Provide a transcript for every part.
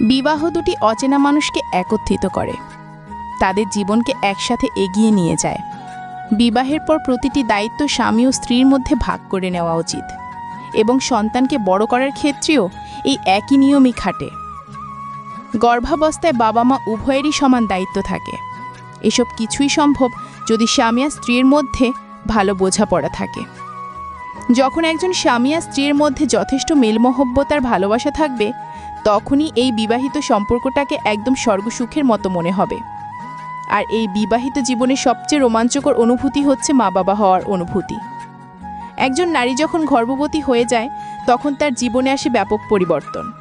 বিবাহ দুটি অচেনা মানুষকে একত্রিত করে। তাদের জীবনকে একসাথে এগিয়ে নিয়ে যায়। বিবাহের পর প্রতিটি দায়িত্ব স্বামী ও স্ত্রীর মধ্যে ভাগ করে নেওয়া উচিত এবং সন্তানকে বড় করার ক্ষেত্রেও এই একই নিয়মই খাটে। গর্ভাবস্থায় বাবা মা উভয়েরই সমান দায়িত্ব থাকে। এসব কিছুই সম্ভব যদি স্বামী আর স্ত্রীর মধ্যে ভালো বোঝাপড়া থাকে। যখন একজন স্বামী আর স্ত্রীর মধ্যে যথেষ্ট মেলমহব্বতার ভালোবাসা থাকবে তখনই এই বিবাহিত সম্পর্কটাকে একদম স্বর্গসুখের মতো মনে হবে। আর এই বিবাহিত জীবনের সবচেয়ে রোমাঞ্চকর অনুভূতি হচ্ছে মা বাবা হওয়ার অনুভূতি। একজন নারী যখন গর্ভবতী হয়ে যায়, তখন তার জীবনে আসে ব্যাপক পরিবর্তন।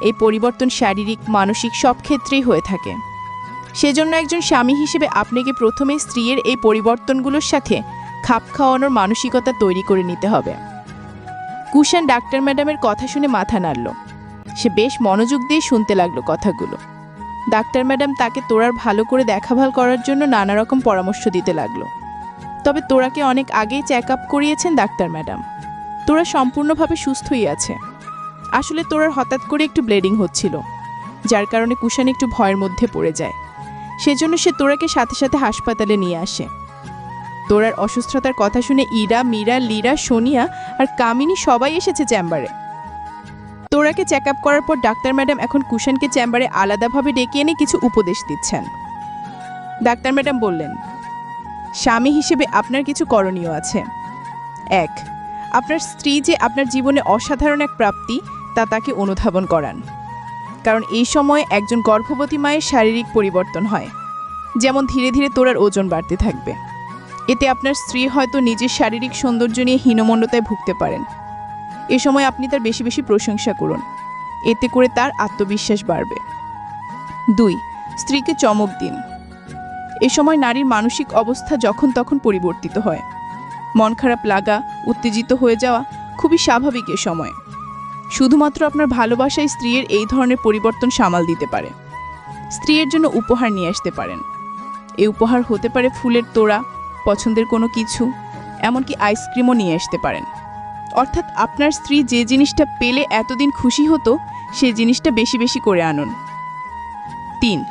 এই পরিবর্তন শারীরিক, মানসিক সব ক্ষেত্রেই হয়ে থাকে। সেজন্য একজন স্বামী হিসেবে আপনাকে প্রথমে স্ত্রীর এই পরিবর্তনগুলোর সাথে খাপ খাওয়ানোর মানসিকতা তৈরি করে নিতে হবে। কুশান ডাক্তার ম্যাডামের কথা শুনে মাথা নাড়ল। সে বেশ মনোযোগ দিয়ে শুনতে লাগল কথাগুলো। ডাক্তার ম্যাডাম তাকে তোরার ভালো করে দেখাভাল করার জন্য নানা রকম পরামর্শ দিতে লাগল। তবে তোরাকে অনেক আগেই চেক আপ করিয়েছেন ডাক্তার ম্যাডাম। তোরা সম্পূর্ণভাবে সুস্থই আছে। আসলে তোরার হঠাৎ করে একটু ব্লিডিং হচ্ছিল, যার কারণে কুশান একটু ভয়ের মধ্যে পড়ে যায়। সেজন্য সে তোরাকে সাথে সাথে হাসপাতালে নিয়ে আসে। তোরার অসুস্থতার কথা শুনে ইরা, মীরা, লীরা, সোনিয়া আর কামিনী সবাই এসেছে চেম্বারে। তোরাকে চেক আপ করার পর ডাক্তার ম্যাডাম এখন কুশানকে চেম্বারে আলাদাভাবে ডেকে এনে কিছু উপদেশ দিচ্ছেন। ডাক্তার ম্যাডাম বললেন, স্বামী হিসেবে আপনার কিছু করণীয় আছে। এক, আপনার স্ত্রী যে আপনার জীবনে অসাধারণ এক প্রাপ্তি, তা তাকে অনুধাবন করান। কারণ এই সময়ে একজন গর্ভবতী মায়ের শারীরিক পরিবর্তন হয়। যেমন ধীরে ধীরে তোরার ওজন বাড়তে থাকবে। এতে আপনার স্ত্রী হয়তো নিজের শারীরিক সৌন্দর্য নিয়ে হীনমন্যতায় ভুগতে পারেন। এ সময় আপনি তার বেশি বেশি প্রশংসা করুন। এতে করে তার আত্মবিশ্বাস বাড়বে। দুই, স্ত্রীকে চমক দিন। এ সময় নারীর মানসিক অবস্থা যখন তখন পরিবর্তিত হয়। মন খারাপ লাগা, উত্তেজিত হয়ে যাওয়া খুবই স্বাভাবিক এ সময়। শুধুমাত্র আপনার ভালোবাসায় স্ত্রীর এই ধরনের পরিবর্তন সামাল দিতে পারে। স্ত্রীর জন্য উপহার নিয়ে আসতে পারেন। এই উপহার হতে পারে ফুলের তোড়া, পছন্দের কোনো কিছু, এমনকি আইসক্রিমও নিয়ে আসতে পারেন। অর্থাৎ আপনার স্ত্রী যে জিনিসটা পেলে এতদিন খুশি হতো, সেই জিনিসটা বেশি বেশি করে আনুন। তিন,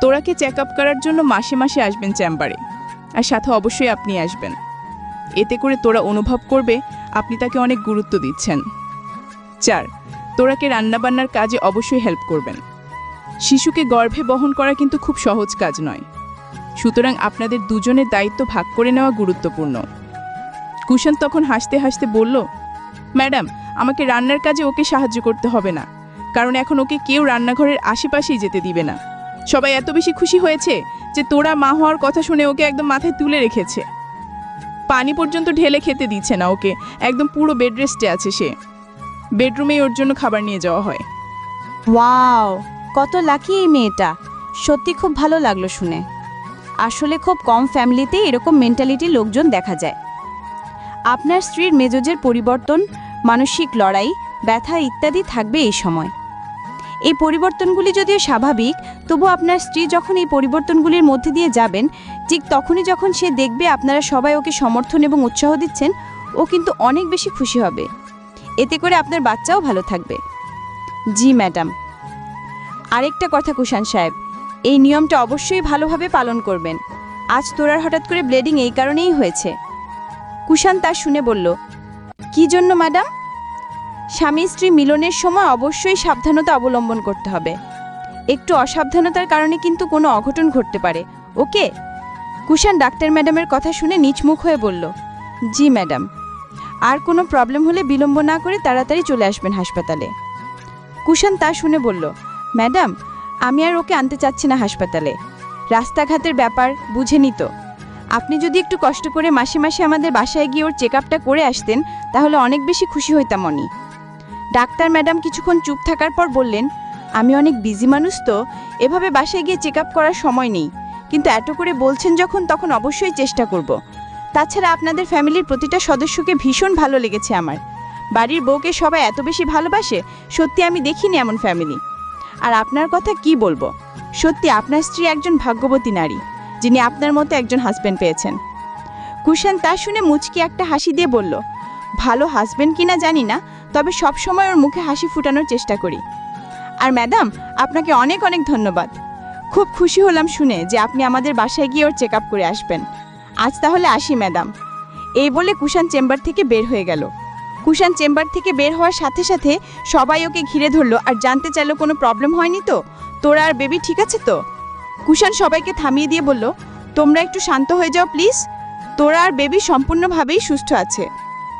তোরাকে চেক আপ করার জন্য মাসে মাসে আসবেন চেম্বারে। আর সাথে অবশ্যই আপনি আসবেন। এতে করে তোরা অনুভব করবে আপনি তাকে অনেক গুরুত্ব দিচ্ছেন। চার, তোরাকে রান্নাবান্নার কাজে অবশ্যই হেল্প করবেন। শিশুকে গর্ভে বহন করা কিন্তু খুব সহজ কাজ নয়। সুতরাং আপনাদের দুজনের দায়িত্ব ভাগ করে নেওয়া গুরুত্বপূর্ণ। কুশন তখন হাসতে হাসতে বলল ম্যাডাম, আমাকে রান্নার কাজে ওকে সাহায্য করতে হবে না। কারণ এখন ওকে কেউ রান্নাঘরের আশেপাশেই যেতে দিবে না। সবাই এত বেশি খুশি হয়েছে যে তোরা মা হওয়ার কথা শুনে ওকে একদম মাথায় তুলে রেখেছে। পানি পর্যন্ত ঢেলে খেতে দিচ্ছে না ওকে। একদম পুরো বেড রেস্টে আছে সে। বেডরুমেই ওর জন্য খাবার নিয়ে যাওয়া হয়। ওয়াও, কত লাকি এই মেয়েটা। সত্যি খুব ভালো লাগল শুনে। আসলে খুব কম ফ্যামিলিতেই এরকম মেন্টালিটি লোকজন দেখা যায়। আপনার স্ত্রীর মেজজের পরিবর্তন, মানসিক লড়াই, ব্যথা ইত্যাদি থাকবে এই সময়। এই পরিবর্তনগুলি যদিও স্বাভাবিক, তবু আপনার স্ত্রী যখন এই পরিবর্তনগুলির মধ্যে দিয়ে যাবেন, ঠিক তখনই যখন সে দেখবে আপনারা সবাই ওকে সমর্থন এবং উৎসাহ দিচ্ছেন, ও কিন্তু অনেক বেশি খুশি হবে। এতে করে আপনার বাচ্চাও ভালো থাকবে। জি, ম্যাডাম। আরেকটা কথা, কুষাণ সাহেব, এই নিয়মটা অবশ্যই ভালোভাবে পালন করবেন। আজ তোরার হঠাৎ করে ব্লিডিং এই কারণেই হয়েছে। কুষাণ তা শুনে বলল, কি জন্য, ম্যাডাম? স্বামী স্ত্রী মিলনের সময় অবশ্যই সাবধানতা অবলম্বন করতে হবে। একটু অসাবধানতার কারণে কিন্তু কোনো অঘটন ঘটতে পারে, ওকে? কুশান ডাক্তার ম্যাডামের কথা শুনে নিচমুখ হয়ে বলল, জি, ম্যাডাম। আর কোনো প্রবলেম হলে বিলম্ব না করে তাড়াতাড়ি চলে আসবেন হাসপাতালে। কুশান তা শুনে বলল, ম্যাডাম, আমি আর ওকে আনতে চাচ্ছি না হাসপাতালে। রাস্তাঘাটের ব্যাপার বুঝে নিত আপনি যদি একটু কষ্ট করে মাসে মাসে আমাদের বাসায় গিয়ে ওর চেক করে আসতেন, তাহলে অনেক বেশি খুশি হইতাম অনি। ডাক্তার ম্যাডাম কিছুক্ষণ চুপ থাকার পর বললেন, আমি অনেক বিজি মানুষ তো, এভাবে বাসায় গিয়ে চেক করার সময় নেই। কিন্তু এত করে বলছেন যখন, তখন অবশ্যই চেষ্টা করব। তাছাড়া আপনাদের ফ্যামিলির প্রতিটা সদস্যকে ভীষণ ভালো লেগেছে আমার। বাড়ির বউকে সবাই এত বেশি ভালোবাসে, সত্যি আমি দেখিনি এমন ফ্যামিলি। আর আপনার কথা কি বলব? সত্যি আপনার স্ত্রী একজন ভাগ্যবতী নারী। যিনি আপনার মতো একজন হাজবেন্ড পেয়েছেন। কুশান তা শুনে মুচকি একটা হাসি দিয়ে বলল, ভালো হাজবেন্ড কিনা জানি না, তবে সব সময় ওর মুখে হাসি ফুটানোর চেষ্টা করি। আর ম্যাডাম আপনাকে অনেক অনেক ধন্যবাদ। খুব খুশি হলাম শুনে যে আপনি আমাদের বাসায় গিয়ে ওর চেক করে আসবেন। আজ তাহলে আসি ম্যাডাম এই বলে কুষাণ চেম্বার থেকে বের হয়ে গেল। কুশান চেম্বার থেকে বের হওয়ার সাথে সাথে সবাই ওকে ঘিরে ধরলো, আর জানতে চাইলো কোনো প্রবলেম হয়নি তো? তোরা আর বেবি ঠিক আছে তো? কুষাণ সবাইকে থামিয়ে দিয়ে বলল, তোমরা একটু শান্ত হয়ে যাও প্লিজ। তোরা আর বেবি সম্পূর্ণভাবেই সুস্থ আছে।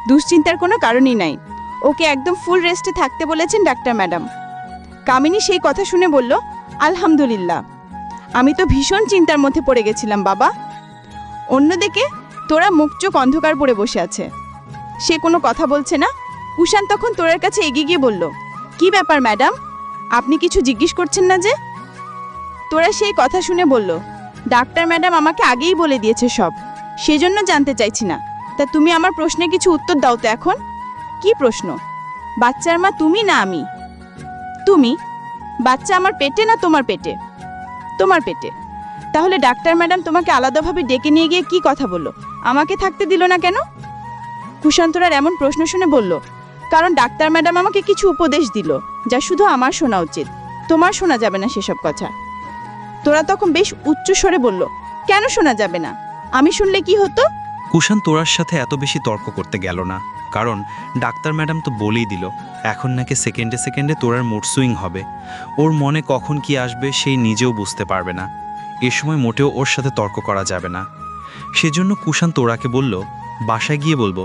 দুশ্চিন্তার কোনো কারণই নাই। ওকে একদম ফুল রেস্টে থাকতে বলেছেন ডাক্তার ম্যাডাম। কামিনী সেই কথা শুনে বলল, আলহামদুলিল্লাহ। আমি তো ভীষণ চিন্তার মধ্যে পড়ে গেছিলাম, বাবা। অন্যদিকে, তোরা মুখ চোখ অন্ধকার পড়ে বসে আছে। সে কোনো কথা বলছে না? কুষাণ তখন তোরার কাছে এগিয়ে গিয়ে বলল, কি ব্যাপার ম্যাডাম? আপনি কিছু জিজ্ঞেস করছেন না যে? তোরা সেই কথা শুনে বলল, ডাক্তার ম্যাডাম আমাকে আগেই বলে দিয়েছে সব। সেজন্য জানতে চাইছি না। তা তুমি আমার প্রশ্নে কিছু উত্তর দাও তো এখন। কি প্রশ্ন? বাচ্চার মা তুমি না আমি? তুমি? বাচ্চা আমার পেটে না তোমার পেটে? তোমার পেটে। তাহলে ডাক্তার ম্যাডাম তোমাকে আলাদাভাবে ডেকে নিয়ে গিয়ে কি কথা বলল? আমাকে থাকতে দিল না কেন? কুশান্তরার এমন প্রশ্ন শুনে বলল, কারণ ডাক্তার ম্যাডাম আমাকে কিছু উপদেশ দিল, যা শুধু আমার শোনা উচিত। তোমার শোনা যাবে না সেসব কথা। তোরা তখন বেশ উচ্চ স্বরে বলল, কেন শোনা যাবে না? আমি শুনলে কি হতো? কুষাণ তোরার সাথে এত বেশি তর্ক করতে গেল না, কারণ ডাক্তার ম্যাডাম তো বলেই দিল, এখন নাকি সেকেন্ডে সেকেন্ডে তোরার মুড সুইং হবে। ওর মনে কখন কি আসবে সেই নিজেও বুঝতে পারবে না। এ সময় মোটেও ওর সাথে তর্ক করা যাবে না। সেজন্য কুষাণ তোরাকে বলল, বাসায় গিয়ে বলব,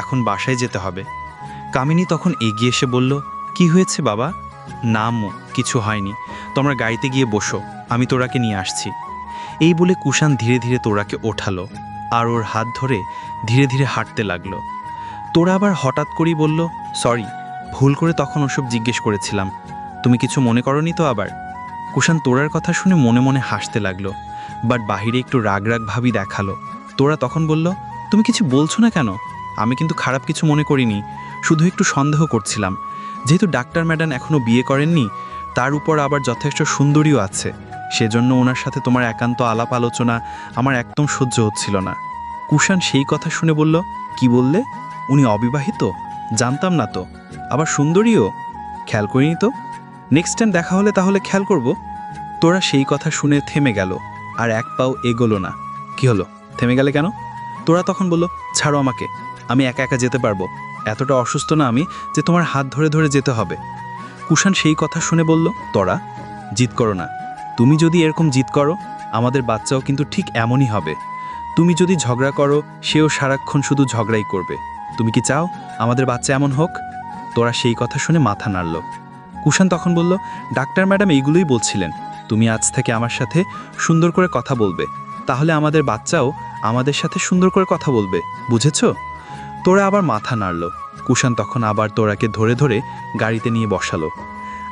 এখন বাসায় যেতে হবে। কামিনী তখন এগিয়ে এসে বলল, কি হয়েছে বাবা? না কিছু হয়নি। তোমরা গাড়িতে গিয়ে বসো। আমি তোরাকে নিয়ে আসছি। এই বলে কুষাণ ধীরে ধীরে তোরাকে ওঠালো আর ওর হাত ধরে ধীরে ধীরে হাঁটতে লাগল। তোরা আবার হঠাৎ করেই বলল, সরি, ভুল করে তখন ওসব জিজ্ঞেস করেছিলাম। তুমি কিছু মনে করনি তো আবার? কুষাণ তোরার কথা শুনে মনে মনে হাসতে লাগল বাট বাহিরে একটু রাগ রাগ ভাবি দেখাল। তোরা তখন বলল, তুমি কিছু বলছো না কেন? আমি কিন্তু খারাপ কিছু মনে করিনি, শুধু একটু সন্দেহ করছিলাম। যেহেতু ডাক্তার ম্যাডাম এখনও বিয়ে করেননি, তার উপর আবার যথেষ্ট সুন্দরীও আছে। সেজন্য ওনার সাথে তোমার একান্ত আলাপ আলোচনা আমার একদম সহ্য হচ্ছিল না। কুষাণ সেই কথা শুনে বলল, কি বললে? উনি অবিবাহিত? জানতাম না তো। আবার সুন্দরীও? খেয়াল করিনি তো? নেক্সট টাইম দেখা হলে তাহলে খেয়াল করব। তোরা সেই কথা শুনে থেমে গেল, আর এক পাও এগোলো না। কি হলো? থেমে গেলে কেন? তোরা তখন বলল, ছাড়ো আমাকে, আমি একা একা যেতে পারব। এতটা অসুস্থ না আমি যে তোমার হাত ধরে ধরে যেতে হবে। কুষাণ সেই কথা শুনে বলল, তোরা? জিত করো না। তুমি যদি এরকম জিত করো, আমাদের বাচ্চাও কিন্তু ঠিক এমনই হবে। তুমি যদি ঝগড়া করো, সেও সারাক্ষণ শুধু ঝগড়াই করবে। তুমি কি চাও আমাদের বাচ্চা এমন হোক? তোরা সেই কথা শুনে মাথা নাড়ল। কুষাণ তখন বলল, ডাক্তার ম্যাডাম এইগুলোই বলছিলেন। তুমি আজ থেকে আমার সাথে সুন্দর করে কথা বলবে। তাহলে আমাদের বাচ্চাও আমাদের সাথে সুন্দর করে কথা বলবে, বুঝেছ? তোরা আবার মাথা নাড়ল। কুষাণ তখন আবার তোরাকে ধরে ধরে গাড়িতে নিয়ে বসালো।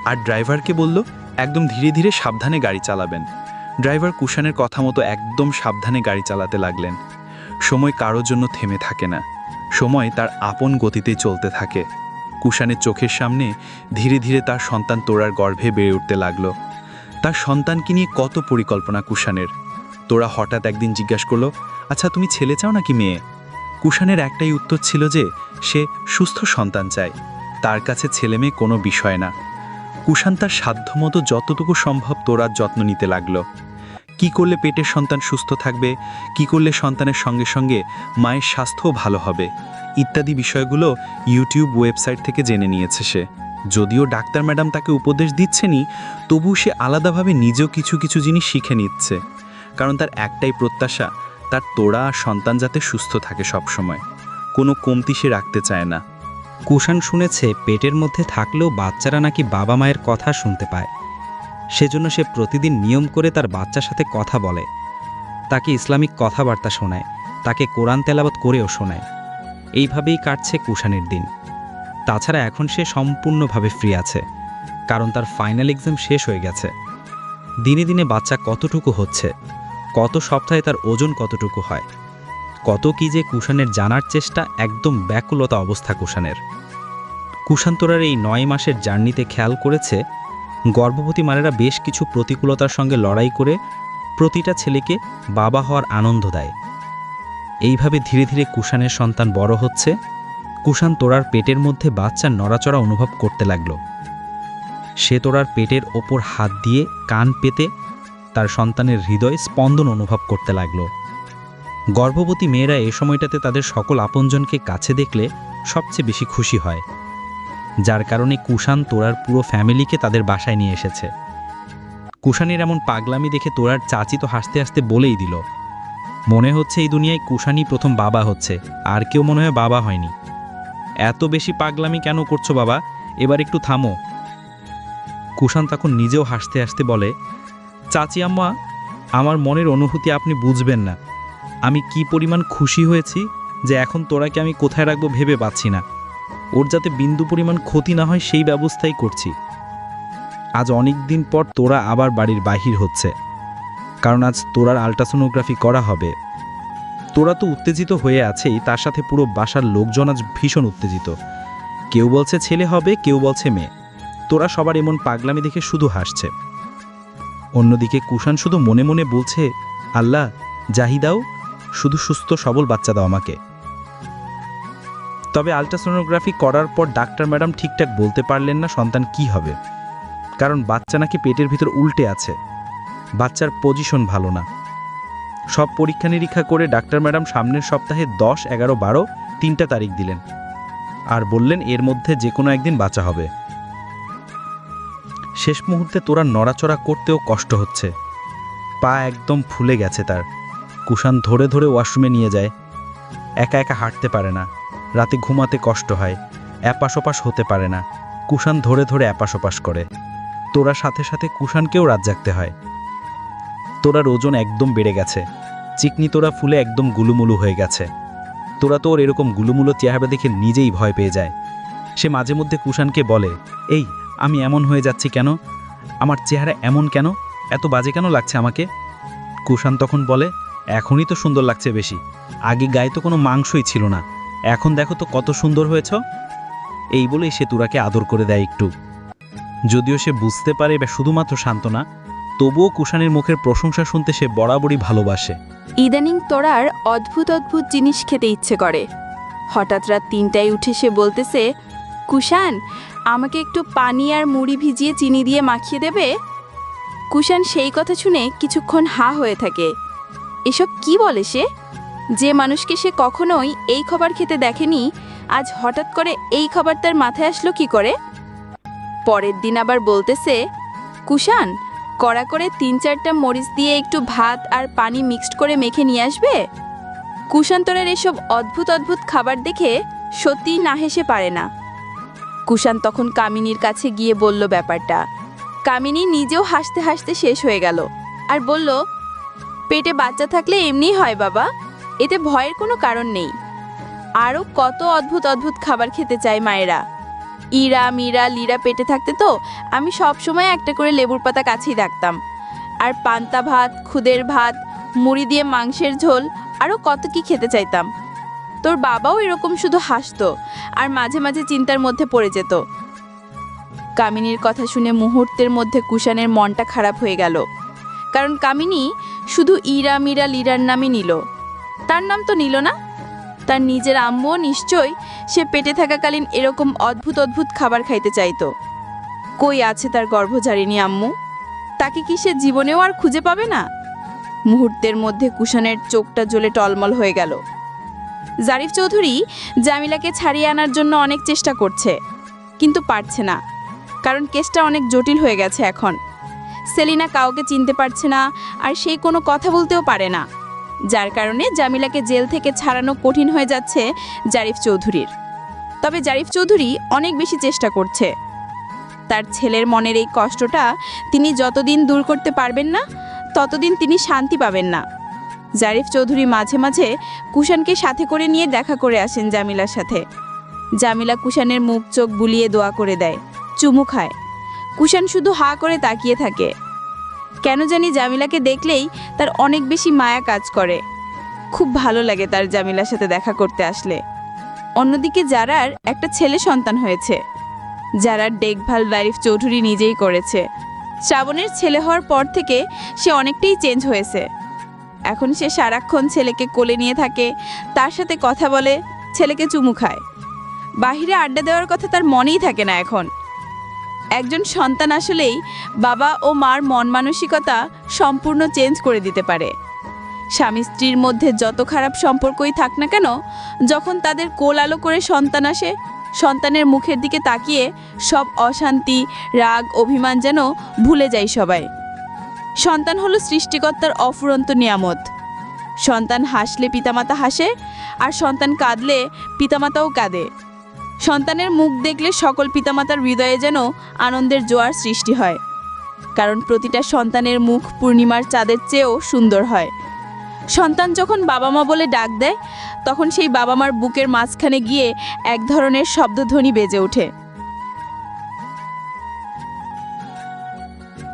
আর ড্রাইভারকে বলল একদম ধীরে ধীরে সাবধানে গাড়ি চালাবেন। ড্রাইভার কুষাণের কথা মতো একদম সাবধানে গাড়ি চালাতে লাগলেন। সময় কারোর জন্য থেমে থাকে না। সময় তার আপন গতিতে চলতে থাকে। কুষাণের চোখের সামনে ধীরে ধীরে তার সন্তান তোরার গর্ভে বেড়ে উঠতে লাগল। তার সন্তানকে নিয়ে কত পরিকল্পনা কুষাণের তোরা হঠাৎ একদিন জিজ্ঞাসা করল আচ্ছা তুমি ছেলে চাও নাকি মেয়ে? কুষাণের একটাই উত্তর ছিল যে, সে সুস্থ সন্তান চায়। তার কাছে ছেলে মেয়ে কোনো বিষয় না। কুষাণ তার সাধ্যমতো যতটুকু সম্ভব তোরার যত্ন নিতে লাগল। কি করলে পেটের সন্তান সুস্থ থাকবে? কি করলে সন্তানের সঙ্গে সঙ্গে মায়ের স্বাস্থ্যও ভালো হবে? ইত্যাদি বিষয়গুলো ইউটিউব ওয়েবসাইট থেকে জেনে নিয়েছে সে। যদিও ডাক্তার ম্যাডাম তাকে উপদেশ দিচ্ছেনই তবু সে আলাদাভাবে নিজেও কিছু কিছু জিনিস শিখে নিচ্ছে। কারণ তার একটাই প্রত্যাশা, তার তোরা আর সন্তান যাতে সুস্থ থাকে সবসময়। কোনো কমতি সে রাখতে চায় না। কুষাণ শুনেছে পেটের মধ্যে থাকলেও বাচ্চারা নাকি বাবা মায়ের কথা শুনতে পায়। সেজন্য সে প্রতিদিন নিয়ম করে তার বাচ্চার সাথে কথা বলে। তাকে ইসলামিক কথাবার্তা শোনায়, তাকে কোরআন তেলাবত করেও শোনায়। এইভাবেই কাটছে কুষাণের দিন। তাছাড়া এখন সে সম্পূর্ণভাবে ফ্রি আছে, কারণ তার ফাইনাল এক্সাম শেষ হয়ে গেছে। দিনে দিনে বাচ্চা কতটুকু হচ্ছে, কত সপ্তাহে তার ওজন কতটুকু হয় কত কি যে কুষাণের জানার চেষ্টা একদম ব্যাকুলতা অবস্থা কুষাণের। কুষান্তরার এই নয় মাসের জার্নিতে খেয়াল করেছে, গর্ভবতী মায়েরা বেশ কিছু প্রতিকূলতার সঙ্গে লড়াই করে প্রতিটা ছেলেকে বাবা হওয়ার আনন্দ দেয়। এইভাবে ধীরে ধীরে কুষাণের সন্তান বড় হচ্ছে কুষাণ তোরার পেটের মধ্যে বাচ্চার নড়াচড়া অনুভব করতে লাগল। সে তোরার পেটের ওপর হাত দিয়ে কান পেতে তার সন্তানের হৃদয় স্পন্দন অনুভব করতে লাগল। গর্ভবতী মেয়েরা এ সময়টাতে তাদের সকল আপনজনকে কাছে দেখলে সবচেয়ে বেশি খুশি হয়। যার কারণে কুষাণ তোরার পুরো ফ্যামিলিকে তাদের বাসায় নিয়ে এসেছে। কুষাণের এমন পাগলামি দেখে তোরার চাচি তো হাসতে হাসতে বলেই দিল, মনে হচ্ছে এই দুনিয়ায় কুষাণই প্রথম বাবা হচ্ছে, আর কেউ মনে হয় বাবা হয়নি। এত বেশি পাগলামি কেন করছ বাবা? এবার একটু থামো। কুষাণ তখন নিজেও হাসতে হাসতে বলে, চাচি আম্মা, আমার মনের অনুভূতি আপনি বুঝবেন না। আমি কি পরিমাণ খুশি হয়েছি যে এখন তোরাকে আমি কোথায় রাখব ভেবে পাচ্ছি না। ওর যাতে বিন্দু পরিমাণ ক্ষতি না হয় সেই ব্যবস্থাই করছি। আজ অনেক দিন পর তোরা আবার বাড়ির বাহির হচ্ছে। কারণ আজ তোরার আলট্রাসোনোগ্রাফি করা হবে। তোরা তো উত্তেজিত হয়ে আছেই, তার সাথে পুরো বাসার লোকজন আজ ভীষণ উত্তেজিত। কেউ বলছে ছেলে হবে, কেউ বলছে মেয়ে। তোরা সবার এমন পাগলামি দেখে শুধু হাসছে। অন্যদিকে কুষাণ শুধু মনে মনে বলছে, আল্লাহ জাহি দাও। শুধু সুস্থ, সবল বাচ্চা দাও আমাকে। তবে আলট্রাসোনোগ্রাফি করার পর ডাক্তার ম্যাডাম ঠিকঠাক বলতে পারলেন না সন্তান কি হবে। কারণ বাচ্চা নাকি পেটের ভিতর উল্টে আছে। বাচ্চার পজিশন ভালো না। সব পরীক্ষা নিরীক্ষা করে ডাক্তার ম্যাডাম সামনের সপ্তাহে দশ, এগারো, বারো, তিনটা তারিখ দিলেন। আর বললেন এর মধ্যে যে কোনো একদিন বাঁচা হবে। শেষ মুহূর্তে তোরা নড়াচড়া করতেও কষ্ট হচ্ছে। পা একদম ফুলে গেছে তার। কুষাণ ধরে ধরে ওয়াশরুমে নিয়ে যায়। একা একা হাঁটতে পারে না। রাতে ঘুমাতে কষ্ট হয়। এপাশ ওপাশ হতে পারে না। কুষাণ ধরে ধরে এপাশ ওপাশ করে। তোরা সাথে সাথে কুষাণকেও রাত জাগতে হয়। তোরার ওজন একদম বেড়ে গেছে। চিকনি তোরা ফুলে একদম গুলুমুলু হয়ে গেছে। তোরা তো ওর এরকম গুলুমুলো চেহারা দেখে নিজেই ভয় পেয়ে যায়। সে মাঝে মধ্যে কুষাণকে বলে, এই, আমি এমন হয়ে যাচ্ছি কেন? আমার চেহারা এমন কেন? এত বাজে কেন লাগছে আমাকে? কুষাণ তখন বলে এখনই তো সুন্দর লাগছে বেশি। আগে গায়ে তো কোনো মাংসই ছিল না। এখন দেখো তো কত সুন্দর হয়েছ। এই বলেই সে তুরাকে আদর করে দেয় একটু। যদিও সে বুঝতে পারে বা শুধুমাত্র শান্ত না তবুও কুষাণের মুখের প্রশংসা শুনতে সে বরাবরই ভালোবাসে। ইদানিং তোরার অদ্ভুত অদ্ভুত জিনিস খেতে ইচ্ছে করে। হঠাৎ রাত তিনটায় উঠে সে বলতেছে, কুষাণ, আমাকে একটু পানি আর মুড়ি ভিজিয়ে চিনি দিয়ে মাখিয়ে দেবে? কুষাণ সেই কথা শুনে কিছুক্ষণ হা হয়ে থাকে। এসব কি বলে সে? যে মানুষকে সে কখনোই এই খাবার খেতে দেখেনি, আজ হঠাৎ করে এই খাবার তার মাথায় আসলো কি করে? পরের দিন আবার বলতেছে, কুষাণ, কড়া করে তিন চারটা মরিচ দিয়ে একটু ভাত আর পানি মিক্সড করে মেখে নিয়ে আসবে? কুশান্তরের এসব অদ্ভুত অদ্ভুত খাবার দেখে সত্যিই না হেসে পারে না। কুষাণ তখন কামিনীর কাছে গিয়ে বলল ব্যাপারটা। কামিনী নিজেও হাসতে হাসতে শেষ হয়ে গেল আর বলল পেটে বাচ্চা থাকলে এমনিই হয় বাবা। এতে ভয়ের কোনো কারণ নেই। আরও কত অদ্ভুত অদ্ভুত খাবার খেতে চায় মায়েরা। ইরা, মিরা, লিরা পেটে থাকতে তো আমি সব সময় একটা করে লেবুর পাতা কাছেই রাখতাম। আর পান্তা ভাত, খুদের ভাত, মুড়ি দিয়ে মাংসের ঝোল, আরও কত কি খেতে চাইতাম। তোর বাবাও এরকম শুধু হাসতো আর মাঝে মাঝে চিন্তার মধ্যে পড়ে যেত। কামিনীর কথা শুনে মুহূর্তের মধ্যে কুষাণের মনটা খারাপ হয়ে গেল। কারণ কামিনী শুধু ইরা মিরা লিরার নামই নিল। তার নাম তো নিল না। তার নিজের আম্মুও নিশ্চয়ই সে পেটে থাকাকালীন এরকম অদ্ভুত অদ্ভুত খাবার খাইতে চাইতো। কই আছে তার গর্ভধারিণী আম্মু? তাকে কি সে জীবনেও আর খুঁজে পাবে না? মুহূর্তের মধ্যে কুষাণের চোখটা জ্বলে টলমল হয়ে গেল। জারিফ চৌধুরী জামিলাকে ছাড়িয়ে আনার জন্য অনেক চেষ্টা করছে, কিন্তু পারছে না, কারণ কেসটা অনেক জটিল হয়ে গেছে এখন। সেলিনা কাউকে চিনতে পারছে না আর সেই কোনো কথা বলতেও পারে না। যার কারণে জামিলাকে জেল থেকে ছাড়ানো কঠিন হয়ে যাচ্ছে জারিফ চৌধুরীর। তবে জারিফ চৌধুরী অনেক বেশি চেষ্টা করছে। তার ছেলের মনের এই কষ্টটা তিনি যতদিন দূর করতে পারবেন না, ততদিন তিনি শান্তি পাবেন না। জারিফ চৌধুরী মাঝে মাঝে কুষাণকে সাথে করে নিয়ে দেখা করে আসেন জামিলার সাথে। জামিলা কুষাণের মুখ চোখ বুলিয়ে দোয়া করে দেয়, চুমু খায়। কুষাণ শুধু হা করে তাকিয়ে থাকে। কেন জানি জামিলাকে দেখলেই তার অনেক বেশি মায়া কাজ করে। খুব ভালো লাগে তার জামিলার সাথে দেখা করতে আসলে। অন্যদিকে জারার একটা ছেলে সন্তান হয়েছে। জারার দেখভাল জারিফ চৌধুরী নিজেই করেছে। শ্রাবণের ছেলে হওয়ার পর থেকে সে অনেকটাই চেঞ্জ হয়েছে। এখন সে সারাক্ষণ ছেলেকে কোলে নিয়ে থাকে, তার সাথে কথা বলে, ছেলেকে চুমু খায়। বাহিরে আড্ডা দেওয়ার কথা তার মনেই থাকে না এখন। একজন সন্তান আসলেই বাবা ও মার মন মানসিকতা সম্পূর্ণ চেঞ্জ করে দিতে পারে। স্বামী স্ত্রীর মধ্যে যত খারাপ সম্পর্কই থাক না কেন, যখন তাদের কোল আলো করে সন্তান আসে, সন্তানের মুখের দিকে তাকিয়ে সব অশান্তি, রাগ, অভিমান যেন ভুলে যায় সবাই। সন্তান হলো সৃষ্টিকর্তার অফুরন্ত নিয়ামত। সন্তান হাসলে পিতামাতা হাসে, আর সন্তান কাঁদলে পিতামাতাও কাঁদে। সন্তানের মুখ দেখলে সকল পিতামাতার হৃদয়ে যেন আনন্দের জোয়ার সৃষ্টি হয়। কারণ প্রতিটা সন্তানের মুখ পূর্ণিমার চাঁদের চেয়েও সুন্দর হয়। সন্তান যখন বাবা মা বলে ডাক দেয়, তখন সেই বাবা মার বুকের মাঝখানে গিয়ে এক ধরনের শব্দধ্বনি বেজে ওঠে।